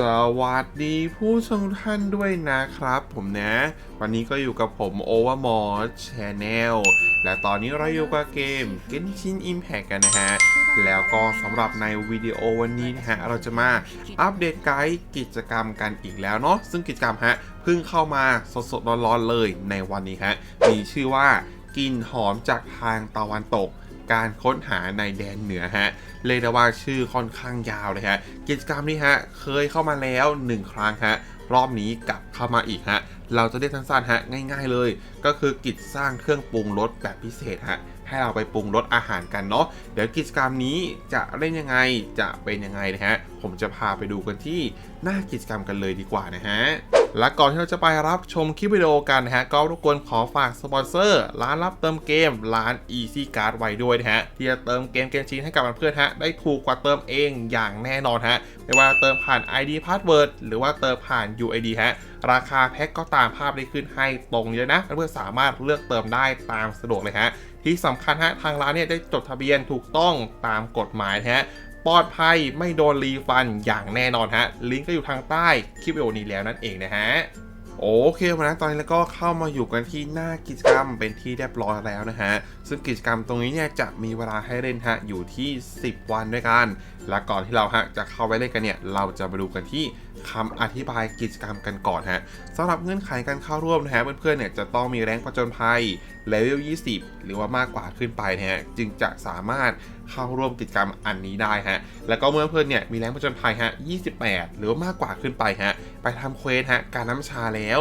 สวัสดีผู้ชมทุกท่านด้วยนะครับผมนะ วันนี้ก็อยู่กับผม Overmore Channel และตอนนี้เราอยู่กับเกม Genshin Impact กันนะฮะ แล้วก็สำหรับในวิดีโอวันนี้นะฮะ เราจะมาอัปเดตไกด์กิจกรรมกันอีกแล้วเนาะซึ่งกิจกรรมฮะเพิ่งเข้ามาสดๆร้อนๆเลยในวันนี้ฮะ มีชื่อว่ากลิ่นหอมจากทางตะวันตก การค้นหาในแดนเหนือฮะเรียกได้ว่าชื่อค่อนข้างยาวเลยฮะกิจกรรมนี้ฮะเคยเข้ามาแล้ว 1 ครั้งฮะรอบนี้กลับเข้ามาอีกฮะเราจะเรียกสั้นๆฮะง่าย ๆเลย ก็คือกิจสร้างเครื่องปรุงรสแบบพิเศษฮะ ให้เราไปปรุงรสอาหารกันเนาะเดี๋ยวกิจกรรมนี้จะเล่นยังไงจะเป็นยังไงนะฮะผมจะพาไปดูกันที่หน้ากิจกรรมกันเลยดีกว่านะฮะและก่อนที่เราจะไปรับชมคลิปวิดีโอกันนะฮะก็รบกวนขอฝากสปอนเซอร์ ร้านรับเติมเกมร้าน Easy Card ไว้ด้วยนะฮะที่จะเติมเกมเกมชินให้กับเพื่อนฮะได้ถูกกว่าเติมเองอย่างแน่นอนฮะไม่ว่าเติมผ่าน ID Password หรือว่าเติมผ่าน UID ฮะราคาแพ็กก็ตามภาพได้ขึ้นให้ตรงเลยนะเพื่อนๆสามารถเลือกเติมได้ตามสะดวกเลยฮะ ที่สำคัญฮะทางร้านเนี่ยได้จดทะเบียนถูกต้องตามกฎหมายนะฮะปลอดภัยไม่โดนรีฟันอย่างแน่นอนฮะ ลิงก์ก็อยู่ทางใต้คลิปวิดีโอนี้แล้วนั่นเองนะฮะโอเควันนั้ตอนนี้แล้วก็เข้ามาอยู่กันที่หน้ากิจกรรมเป็นที่เรียบร้อยแล้วนะฮะ ซึ่งกิจกรรมตรงนี้เนี่ยจะมีเวลาให้เล่นฮะอยู่ที่ 10 วันด้วยกัน และก่อนที่เราฮะจะเข้าไปเล่นกันเนี่ยเราจะมาดูกันที่ คำอธิบายกิจกรรมกันก่อนฮะสำหรับเงื่อนไขการเข้าร่วมนะฮะเพื่อนๆเนี่ยจะต้องมีแรงผจญภัยเลเวล 20 หรือว่ามากกว่าขึ้นไปนะฮะจึงจะสามารถเข้าร่วมกิจกรรมอันนี้ได้ฮะแล้วก็เมื่อเพื่อนเนี่ยมีแรงผจญภัยฮะ28 หรือว่ามากกว่าขึ้นไปฮะไปทำเควสฮะการน้ำชาแล้ว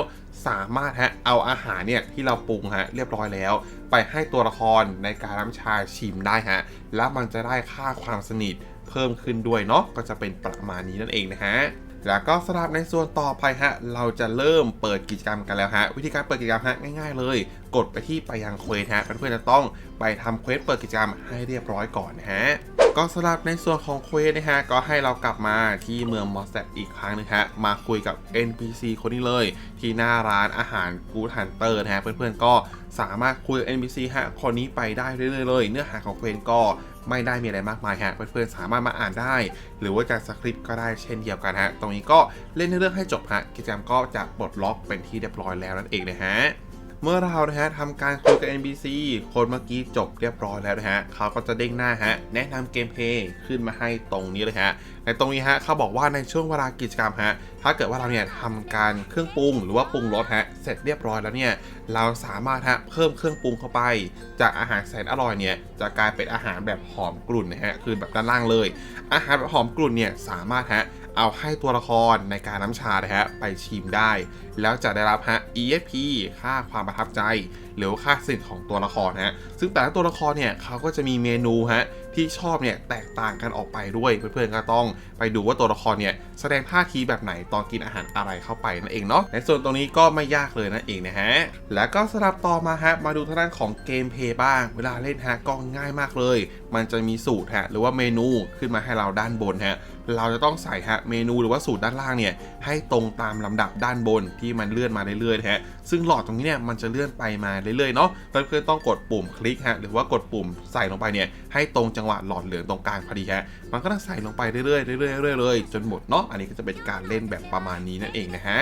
สามารถฮะเอาอาหารเนี่ยที่เราปรุงฮะเรียบร้อยแล้ว ไปให้ตัวละครในการน้ำชาชิมได้ฮะแล้วมันจะได้ค่าความสนิทเพิ่มขึ้นด้วยเนาะก็จะเป็นประมาณนี้นั่นเองนะฮะ แล้วก็สำหรับในส่วนต่อไปฮะ เราจะเริ่มเปิดกิจกรรมกันแล้วฮะ วิธีการเปิดกิจกรรมฮะง่ายๆเลย กดไปที่ไปยังเควสฮะเพื่อนๆจะต้องไปทำเควสเปิดกิจกรรมให้เรียบร้อยก่อนฮะก็สำหรับในส่วนของเควสนะฮะ ก็ให้เรากลับมาที่เมืองมอสแซดอีกครั้งหนึงฮะ มาคุยกับ NPC คนนี้เลย ที่หน้าร้านอาหารกูทันเตอร์นะฮะ เพื่อนๆก็สามารถคุยกับ NPC ฮะคนนี้ไปได้เรื่อยๆเลย เนื้อหาของเควสก็ ไม่ได้มีอะไรมากมายฮะ เพื่อนๆสามารถมาอ่านได้ หรือว่าจะสคริปต์ก็ได้เช่นเดียวกันฮะ ตรงนี้ก็เล่นเรื่องให้จบฮะ กิจกรรมก็จะปลดล็อกเป็นที่เรียบร้อยแล้วนั่นเองนะฮะ เมื่อเรานะฮะทำการคุยกับ NPC คนเมื่อกี้จบเรียบร้อยแล้วนะฮะเขาก็จะเด้งหน้าฮะแนะนำเกมเพลย์ขึ้นมาให้ตรงนี้เลยฮะในตรงนี้ฮะเขาบอกว่าในช่วงเวลากิจกรรมฮะถ้าเกิดว่าเราเนี่ยทำการเครื่องปรุงหรือว่าปรุงรสฮะเสร็จเรียบร้อยแล้วเนี่ยเราสามารถฮะเพิ่มเครื่องปรุงเข้าไป จากอาหารแสนอร่อยเนี่ยจะกลายเป็นอาหารแบบหอมกลุ่นนะฮะคือแบบด้านล่างเลย อาหารแบบหอมกลุ่นเนี่ยสามารถฮะ เอาให้ตัวละครในการน้ำชานะฮะไปชิมได้ แล้วจะได้รับฮะ EFP ค่าความประทับใจ หรือค่าสิทธิ์ของตัวละครฮะซึ่งแต่ละตัวละครเนี่ยเขาก็จะมีเมนูฮะ ที่ชอบเนี่ยแตกต่างกันออกไปด้วยเพื่อนๆก็ต้องไปดูว่าตัวละครเนี่ยแสดงท่าทีแบบไหนตอนกินอาหารอะไรเข้าไปนั่นเองเนาะในส่วนตรงนี้ก็ไม่ยากเลยนั่นเองนะฮะแล้วก็สลับต่อมาฮะมาดูทางด้านของเกมเพย์บ้าง เวลาเล่นฮะก็ง่ายมากเลย มันจะมีสูตรฮะหรือว่าเมนูขึ้นมาให้เราด้านบนฮะเราจะต้องใส่ฮะเมนูหรือว่าสูตรด้านล่างเนี่ยให้ตรงตามลำดับด้านบนที่มันเลื่อนมาเรื่อยๆฮะซึ่งหลอดตรงนี้เนี่ยมันจะเลื่อนไปมาเรื่อยๆเนาะเพื่อนๆต้องกดปุ่มคลิกฮะหรือว่ากดปุ่มใส่ลงไปเนี่ยให้ตรงจังหวะหลอดเหลืองตรงกลางพอดีฮะมันก็ต้องใส่ลงไปเรื่อยๆเรื่อยๆเรื่อยๆเลยจนหมดเนาะอันนี้ก็จะเป็นการเล่นแบบประมาณนี้นั่นเองนะฮะ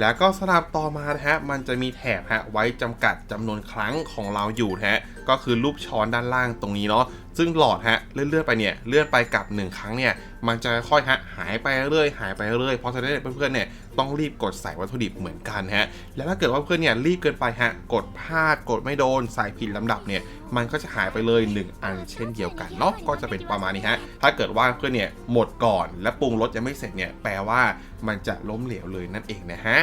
แล้วก็สลับต่อมานะฮะมันจะมีแถบฮะไว้จำกัดจำนวนครั้งของเราอยู่นะฮะก็คือรูปช้อนด้านล่างตรงนี้เนาะซึ่งหลอดฮะเลื่อนๆไปเนี่ยเลื่อนไปกับ 1 ครั้งเนี่ยมันจะค่อยฮะหายไปเรื่อยหายไปเรื่อยเพราะฉะนั้นเพื่อนๆเนี่ย ต้องรีบกดใส่วัตถุดิบเหมือนกันฮะ แล้วถ้าเกิดว่าเพื่อนเนี่ยรีบเกินไปฮะ กดพลาด กดไม่โดน ใส่ผิดลำดับเนี่ย มันก็จะหายไปเลย 1 อันเช่นเดียวกันเนาะ ก็จะเป็นประมาณนี้ฮะ ถ้าเกิดว่าเพื่อนเนี่ยหมดก่อนและปรุงรสยังไม่เสร็จเนี่ย แปลว่ามันจะล้มเหลวเลยนั่นเองนะฮะ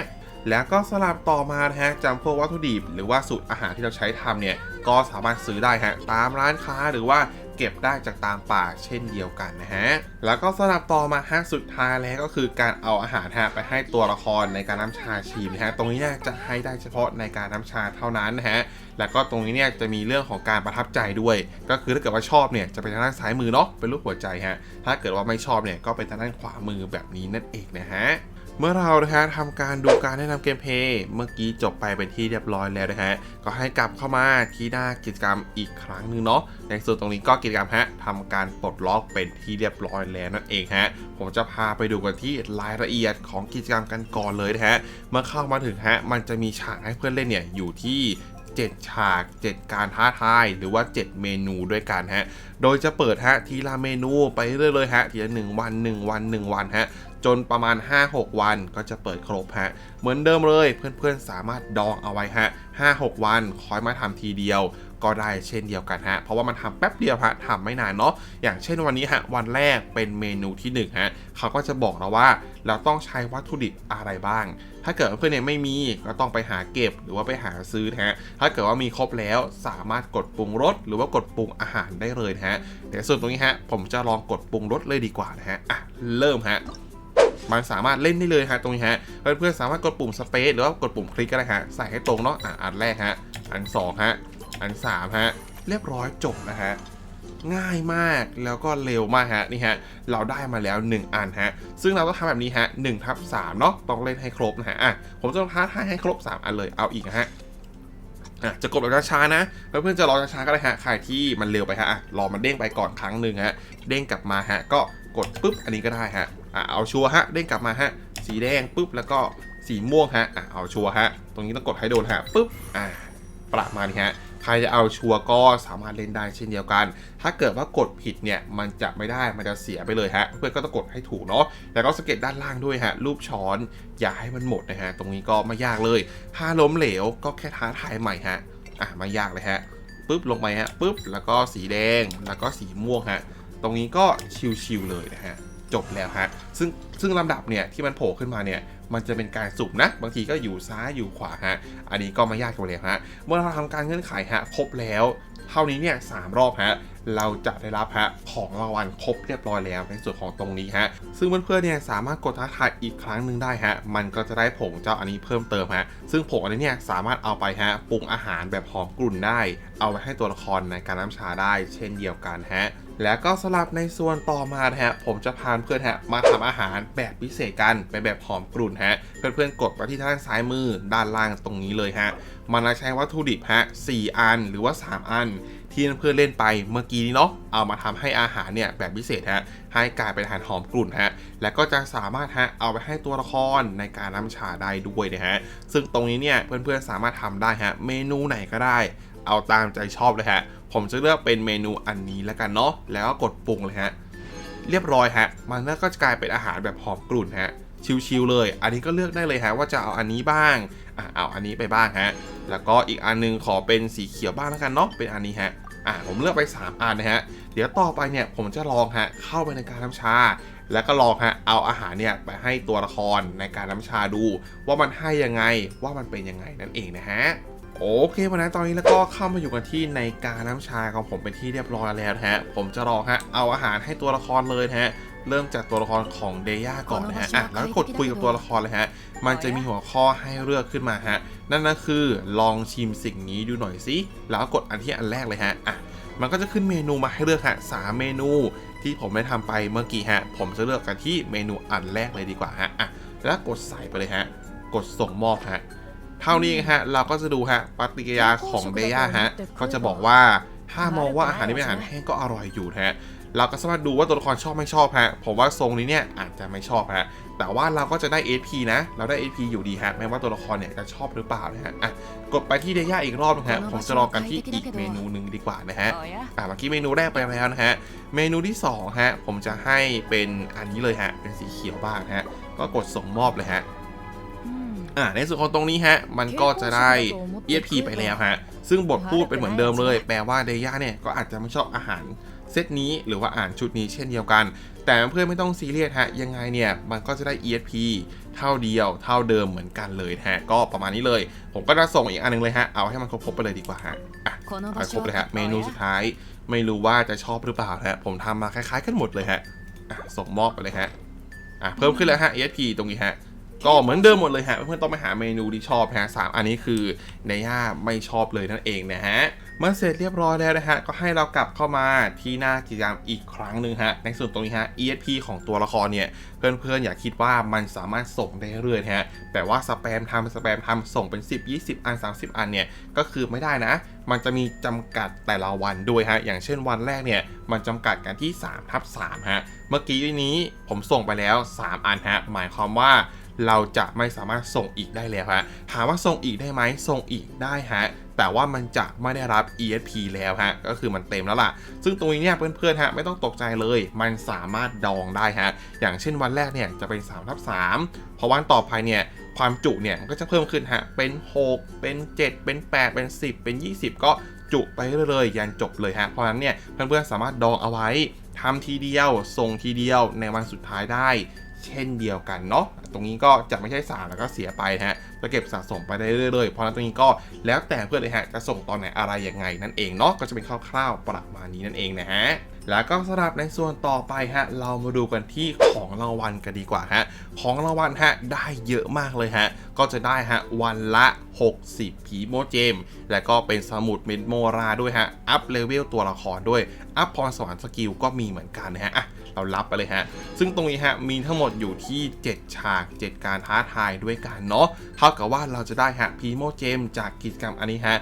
แล้วก็สลับต่อมานะฮะจำพวกวัตถุดิบ หรือว่าสูตรอาหารที่เราใช้ทำเนี่ย ก็สามารถซื้อได้ฮะตามร้านค้าหรือว่า เก็บได้จากตามป่าเช่นเดียวกันนะฮะ แล้วก็สลับต่อมาฮะสุดท้ายแล้วก็คือการเอาอาหารฮะไปให้ตัวละครในการน้ำชาชิมนะฮะ ตรงนี้เนี่ยจะให้ได้เฉพาะในการน้ำชาเท่านั้นนะฮะ แล้วก็ตรงนี้เนี่ยจะมีเรื่องของการประทับใจด้วย ก็คือถ้าเกิดว่าชอบเนี่ยจะเป็นทางด้านซ้ายมือเนาะเป็นรูปหัวใจฮะ ถ้าเกิดว่าไม่ชอบเนี่ยก็เป็นทางด้านขวามือแบบนี้นั่นเองนะฮะ เมื่อเรานะฮะทำการดูการแนะนำเกมเพลย์เมื่อกี้จบไปเป็นที่เรียบร้อยแล้วนะฮะก็ให้กลับเข้ามาที่หน้ากิจกรรมอีกครั้งหนึ่งเนาะในส่วนตรงนี้ก็กิจกรรมฮะทำการปลดล็อกเป็นที่เรียบร้อยแล้วนั่นเองฮะผมจะพาไปดูกันที่รายละเอียดของกิจกรรมกันก่อนเลยนะฮะเมื่อเข้ามาถึงฮะมันจะมีฉากให้เพื่อนเล่นเนี่ยอยู่ที่7ฉาก 7 การท้าทาย หรือว่า 7 เมนูด้วยกันฮะ โดยจะเปิดฮะทีละเมนูไปเรื่อยๆฮะทีละ1วัน 1 วัน 1 วันฮะ จนประมาณ 5-6 วันก็จะเปิดครบฮะ เหมือนเดิมเลยเพื่อนๆสามารถดองเอาไว้ฮะ 5-6 วันคอยมาทำทีเดียวก็ได้เช่นเดียวกันฮะ เพราะว่ามันทำแป๊บเดียวฮะทำไม่นานเนาะ อย่างเช่นวันนี้ฮะ วันแรกเป็นเมนูที่1ฮะ เขาก็จะบอกเราว่าเราต้องใช้วัตถุดิบอะไรบ้าง ถ้าเกิดเพื่อนเนี่ยไม่มีก็ต้องไปหาเก็บหรือว่าไปหาซื้อฮะ ถ้าเกิดว่ามีครบแล้วสามารถกดปรุงรสหรือว่ากดปรุงอาหารได้เลยฮะ เดี๋ยวส่วนตรงนี้ฮะ ผมจะลองกดปรุงรสเลยดีกว่านะฮะ อะ เริ่มฮะ มันสามารถเล่นได้เลยฮะตรงนี้ฮะเพื่อนๆสามารถกดปุ่มสเปซหรือว่ากดปุ่มคลิกก็ได้ฮะใส่ให้ตรงเนาะอะอันแรกฮะอันสองฮะอันสามฮะเรียบร้อยจบนะฮะง่ายมากแล้วก็เร็วมากฮะนี่ฮะเราได้มาแล้ว 1 อันฮะซึ่งเราต้องทำแบบนี้ฮะ1ทับ3เนาะต้องเล่นให้ครบนะฮะอะผมจะท้าทายให้ครบ 3 อันเลยเอาอีกนะฮะอะจะกดแบบช้าๆนะเพื่อนๆจะรอช้าๆก็ได้ฮะใครที่มันเร็วไปฮะรอมันเด้งไปก่อนครั้งหนึ่งฮะเด้งกลับมาฮะก็กดปุ๊บอันนี้ก็ได้ฮะ อะเอาชัวร์ฮะเด้งกลับมาฮะ สีแดงปุ๊บแล้วก็สีม่วงฮะอะเอาชัวร์ฮะ ตรงนี้ต้องกดให้โดนฮะปุ๊บอะประมาณนี้ฮะใครจะเอาชัวร์ก็สามารถเล่นได้เช่นเดียวกัน ถ้าเกิดว่ากดผิดเนี่ยมันจะไม่ได้ มันจะเสียไปเลยฮะ เพื่อนก็ต้องกดให้ถูกเนาะ แล้วก็สเก็ตด้านล่างด้วยฮะ รูปช้อน อย่าให้มันหมดนะฮะ ตรงนี้ก็ไม่ยากเลย ถ้าล้มเหลวก็แค่ท้าทายใหม่ฮะ อะไม่ยากเลยฮะ ปุ๊บลงไปฮะ ปุ๊บ แล้วก็สีแดง แล้วก็สีม่วงฮะ ตรงนี้ก็ชิวๆเลยนะฮะ จบแล้วฮะซึ่งซึ่งลำดับเนี่ยที่มันโผล่ขึ้นมาเนี่ยมันจะเป็นการสุ่มนะ บางทีก็อยู่ซ้ายอยู่ขวาฮะ อันนี้ก็ไม่ยากเลยฮะ เมื่อเราทำการเงื่อนไขฮะครบแล้วเท่านี้เนี่ยสามรอบฮะเราจะได้รับฮะของรางวัลครบเรียบร้อยแล้วในส่วนของตรงนี้ฮะซึ่งเพื่อนๆเนี่ยสามารถกดท้าทายอีกครั้งหนึ่งได้ฮะมันก็จะได้ผงเจ้าอันนี้เพิ่มเติมฮะซึ่งผงอันนี้เนี่ยสามารถเอาไปฮะปรุงอาหารแบบหอมกลุ่นได้ เอาไว้ให้ตัวละครในการน้ำชาได้ เช่นเดียวกันฮะ แล้วก็สลับในส่วนต่อมาฮะผมจะพาเพื่อนฮะมาทำอาหารแบบพิเศษกันเป็นแบบหอมกลุ่นฮะเพื่อนๆกดไปที่ด้านซ้ายมือด้านล่างตรงนี้เลยฮะมันจะใช้วัตถุดิบฮะ4อันหรือว่า 3 อันที่เพื่อนเล่นไปเมื่อกี้นี้เนาะเอามาทำให้อาหารเนี่ยแบบพิเศษฮะให้กลายเป็นอาหารหอมกลุ่นฮะแล้วก็จะสามารถฮะเอาไปให้ตัวละครในการน้ำชาได้ด้วยนะฮะซึ่งตรงนี้เนี่ยเพื่อนๆสามารถทำได้ฮะเมนูไหนก็ได้ เอาตามใจชอบเลยฮะ ผมจะเลือกเป็นเมนูอันนี้แล้วกันเนาะ แล้วก็กดปรุงเลยฮะ เรียบร้อยฮะ มันก็จะกลายเป็นอาหารแบบหอมกลุ่นฮะ ชิวๆเลย อันนี้ก็เลือกได้เลยฮะว่าจะเอาอันนี้บ้าง อะเอาอันนี้ไปบ้างฮะ แล้วก็อีกอันนึงขอเป็นสีเขียวบ้างแล้วกันเนาะ เป็นอันนี้ฮะ อะผมเลือกไป 3 อันนะฮะ เดี๋ยวต่อไปเนี่ยผมจะลองฮะเข้าไปในการน้ำชาแล้วก็ลองฮะเอาอาหารเนี่ยไปให้ตัวละครในการน้ำชาดู ว่ามันให้ยังไงว่ามันเป็นยังไงนั่นเองนะฮะ โอเควันนั้นตอนนี้แล้วก็เข้ามาอยู่กันที่ในการน้ำชาของผมเป็นที่เรียบร้อยแล้วนะฮะ ผมจะลองฮะเอาอาหารให้ตัวละครเลยนะฮะ เริ่มจากตัวละครของเดย่าก่อนนะฮะอะแล้วก็กดคุยกับตัวละครเลยฮะ มันจะมีหัวข้อให้เลือกขึ้นมาฮะ นั่นก็คือลองชิมสิ่งนี้ดูหน่อยสิแล้วก็กดอันที่อันแรกเลยฮะอะมันก็จะขึ้นเมนูมาให้เลือกฮะสามเมนูที่ผมได้ทำไปเมื่อกี้ฮะ ผมจะเลือกกันที่เมนูอันแรกเลยดีกว่าฮะอะแล้วกดใส่ไปเลยฮะ กดส่งมอบฮะ เท่านี้ฮะ เราก็จะดูฮะปฏิกิริยาของเดย่าฮะก็จะบอกว่าถ้ามองว่าอาหารนี้เป็นอาหารแห้งก็อร่อยอยู่ฮะเราก็สามารถดูว่าตัวละครชอบไม่ชอบฮะผมว่าทรงนี้เนี่ยอาจจะไม่ชอบฮะแต่ว่าเราก็จะได้ SP นะ เราได้ SP อยู่ดีฮะแม้ว่าตัวละครเนี่ยจะชอบหรือเปล่านะฮะอะกดไปที่เดย่าอีกรอบนะฮะผมจะลองกันที่อีกเมนูหนึ่งดีกว่านะฮะอะเมื่อกี้เมนูแรกไปแล้วนะฮะเมนูที่2ฮะผมจะให้เป็นอันนี้เลยฮะเป็นสีเขียวบ้างฮะก็กดส่งมอบเลยฮะ อ่าในส่วนของตรงนี้ฮะ มันก็จะได้ EFP ไปแล้วฮะ ซึ่งบทพูดเป็นเหมือนเดิมเลย แปลว่าเดย่าเนี่ยก็อาจจะไม่ชอบอาหารเซตนี้หรือว่าอ่านชุดนี้เช่นเดียวกัน แต่เพื่อนไม่ต้องซีเรียสฮะ ยังไงเนี่ย มันก็จะได้ EFP เท่าเดียว เท่าเดิมเหมือนกันเลยฮะ ก็ประมาณนี้เลย ผมก็จะส่งอีกอันหนึงเลยฮะ เอาให้มันครบๆไปเลยดีกว่าฮะ อะเอาครบเลยฮะ เมนูสุดท้าย ไม่รู้ว่าจะชอบหรือเปล่าฮะ ผมทำมาคล้ายๆกันหมดเลยฮะ อะส่งมอบไปเลยฮะ อะเพิ่มขึ้นแล้วฮะ EFP ตรงนี้ฮะ ก็เหมือนเดิมหมดเลยฮะเพื่อนๆต้องไปหาเมนูที่ชอบฮะสามอันนี้คือในย่าไม่ชอบเลยนั่นเองนะฮะเมื่อเสร็จเรียบร้อยแล้วนะฮะ ก็ให้เรากลับเข้ามาที่หน้ากิจกรรมอีกครั้งหนึ่งฮะ ในส่วนตรงนี้ฮะ ESP ของตัวละครเนี่ย เพื่อนๆ อย่าคิดว่ามันสามารถส่งได้เรื่อยๆฮะ แต่ว่าสแปมทำสแปมทำส่งเป็น 10 20 อัน 30 อันเนี่ย ก็คือไม่ได้นะ มันจะมีจำกัดแต่ละวันด้วยฮะ อย่างเช่นวันแรกเนี่ย มันจำกัดกันที่3ทับ3ฮะ เมื่อกี้นี้ผมส่งไปแล้ว 3 อันฮะ หมายความว่า เราจะไม่สามารถส่งอีกได้แล้วฮะถามว่าส่งอีกได้ไหมส่งอีกได้ฮะแต่ว่ามันจะไม่ได้รับ ESP แล้วฮะ ก็คือมันเต็มแล้วล่ะ ซึ่งตรงนี้เนี่ยเพื่อนๆฮะไม่ต้องตกใจเลย มันสามารถดองได้ฮะ อย่างเช่นวันแรกเนี่ยจะเป็น3ทับ3พอวันต่อไปเนี่ยความจุเนี่ยก็จะเพิ่มขึ้นฮะ เป็น 6 เป็น 7 เป็น 8 เป็น 10 เป็น 20 ก็จุไปเรื่อยๆยันจบเลยฮะ เพราะฉะนั้นเนี่ยเพื่อนๆสามารถดองเอาไว้ทำทีเดียวส่งทีเดียวในวันสุดท้ายได้ เช่นเดียวกันเนาะตรงนี้ก็จะไม่ใช่สารแล้วก็เสียไปนะฮะจะเก็บสะสมไปได้เรื่อยๆเพราะนั้นตรงนี้ก็แล้วแต่เพื่อนเลยฮะจะส่งตอนไหนอะไรยังไงนั่นเองเนาะก็จะเป็นคร่าวๆประมาณนี้นั่นเองนะฮะแล้วก็สำหรับในส่วนต่อไปฮะเรามาดูกันที่ของรางวัลกันดีกว่าฮะของรางวัลฮะได้เยอะมากเลยฮะก็จะได้ฮะวันละ 60 ผีโมเจม และก็เป็นสมุดเมดโมราด้วยฮะอัพเลเวลตัวละครด้วยอัพพรสวรรค์สกิลก็มีเหมือนกันนะฮะ เรารับไปเลยฮะ ซึ่งตรงนี้ฮะมีทั้งหมดอยู่ที่ 7 ฉาก 7 การท้าทายด้วยกันเนาะเท่ากับว่าเราจะได้ฮะพีโมเจมจากกิจกรรมอันนี้ฮะ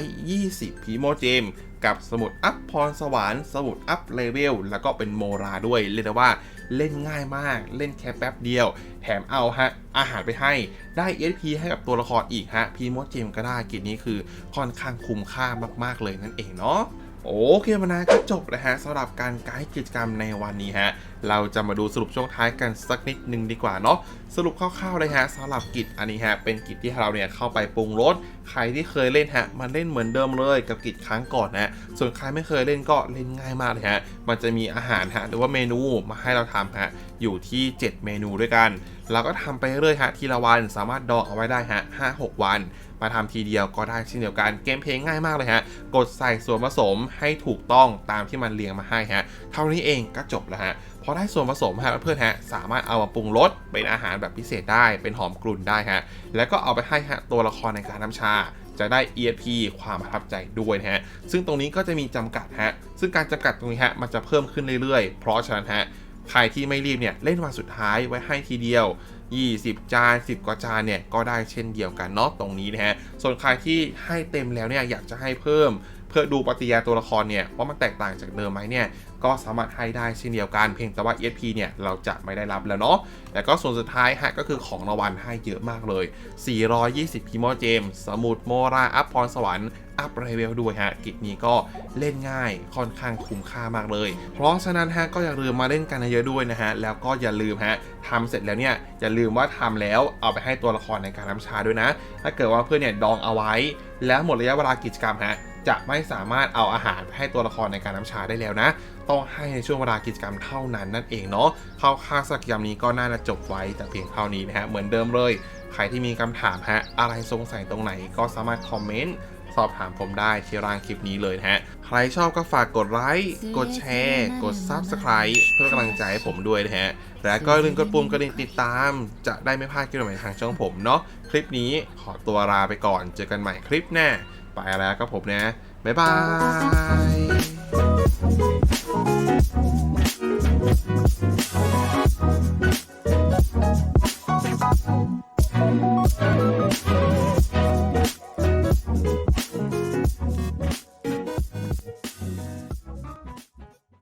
420พีโมเจมกับสมุดอัพพรสวรรค์สมุดอัพเลเวลแล้วก็เป็นโมราด้วย เรียกได้ว่าเล่นง่ายมาก เล่นแค่แป๊บเดียว แถมเอาฮะ อาหารไปให้ได้ SP ให้กับตัวละครอีกฮะพีโมเจมก็ได้กิจนี้คือค่อนข้างคุ้มค่ามากๆเลยนั่นเองเนาะ โอเคมานะก็จบแล้วฮะสำหรับการไกด์กิจกรรมในวันนี้ฮะ เราจะมาดูสรุปช่วงท้ายกันสักนิดนึงดีกว่าเนาะสรุปคร่าวๆเลยฮะสำหรับกิจอันนี้ฮะเป็นกิจที่เราเนี่ยเข้าไปปรุงรสใครที่เคยเล่นฮะมันเล่นเหมือนเดิมเลยกับกิจครั้งก่อนนะส่วนใครไม่เคยเล่นก็เล่นง่ายมากเลยฮะมันจะมีอาหารฮะหรือว่าเมนูมาให้เราทำฮะอยู่ที่ 7 เมนูด้วยกันเราก็ทำไปเรื่อยฮะทีละวันสามารถดองเอาไว้ได้ฮะ5-6วัน มาทำทีเดียวก็ได้เช่นเดียวกันเกมเพลงง่ายมากเลยฮะกดใส่ส่วนผสมให้ถูกต้องตามที่มันเรียงมาให้ฮะเท่านี้เองก็จบแล้วฮะ พอได้ส่วนผสมฮะเพื่อนฮะสามารถเอามาปรุงรสเป็นอาหารแบบพิเศษได้เป็นหอมกลุ่นได้ฮะแล้วก็เอาไปให้ฮะตัวละครในการน้ำชาจะได้ ESP ความประทับใจด้วยนะฮะ ซึ่งตรงนี้ก็จะมีจำกัดฮะ ซึ่งการจำกัดตรงนี้ฮะมันจะเพิ่มขึ้นเรื่อยๆ เพราะฉะนั้นฮะ ใครที่ไม่รีบเนี่ยเล่นวันสุดท้ายไว้ให้ทีเดียว 20 จาน 10 กว่าจานเนี่ยก็ได้เช่นเดียวกันเนาะตรงนี้นะฮะ ส่วนใครที่ให้เต็มแล้วเนี่ยอยากจะให้เพิ่ม เพื่อดูปฏิยาตัวละครเนี่ยว่ามันแตกต่างจากเดิมไหมเนี่ยก็สามารถให้ได้เช่นเดียวกันเพียงแต่ว่า ESP เนี่ยเราจะไม่ได้รับแล้วเนาะแล้วก็ส่วนสุดท้ายฮะก็คือของรางวัลให้เยอะมากเลย 420พิมอเจมสมุดโมราอัพพรสวรรค์อัพเรเวลด้วยฮะกิจนี้ก็เล่นง่ายค่อนข้างคุ้มค่ามากเลย เพราะฉะนั้นฮะก็อย่าลืมมาเล่นกันเยอะด้วยนะฮะแล้วก็อย่าลืมฮะทำเสร็จแล้วเนี่ยอย่าลืมว่าทำแล้วเอาไปให้ตัวละครในการน้ำชาด้วยนะ ถ้าเกิดว่าเพื่อนเนี่ยดองเอาไว้ แล้วหมดระยะเวลากิจกรรมฮะ จะไม่สามารถเอาอาหารไปให้ตัวละครในการน้ำชาได้แล้วนะ ต้องให้ในช่วงเวลากิจกรรมเท่านั้นนั่นเองเนาะเข้าค่าสักกิจกรรมนี้ก็น่าจะจบไว้แต่เพียงเท่านี้นะฮะเหมือนเดิมเลย ใครที่มีคำถามฮะอะไรสงสัยตรงไหนก็สามารถคอมเมนต์สอบถามผมได้ที่ร่างคลิปนี้เลยนะฮะ ใครชอบก็ฝากกดไลค์ กดแชร์ กด Subscribe เพื่อกำลังใจให้ผมด้วยนะฮะ และก็อย่าลืมกดปุ่มกระดิ่งติดตาม จะได้ไม่พลาดคลิปใหม่ๆทางช่องผมเนาะ คลิปนี้ขอตัวลาไปก่อน เจอกันใหม่คลิปหน้า ไปแล้วครับผมนะ บ๊ายบาย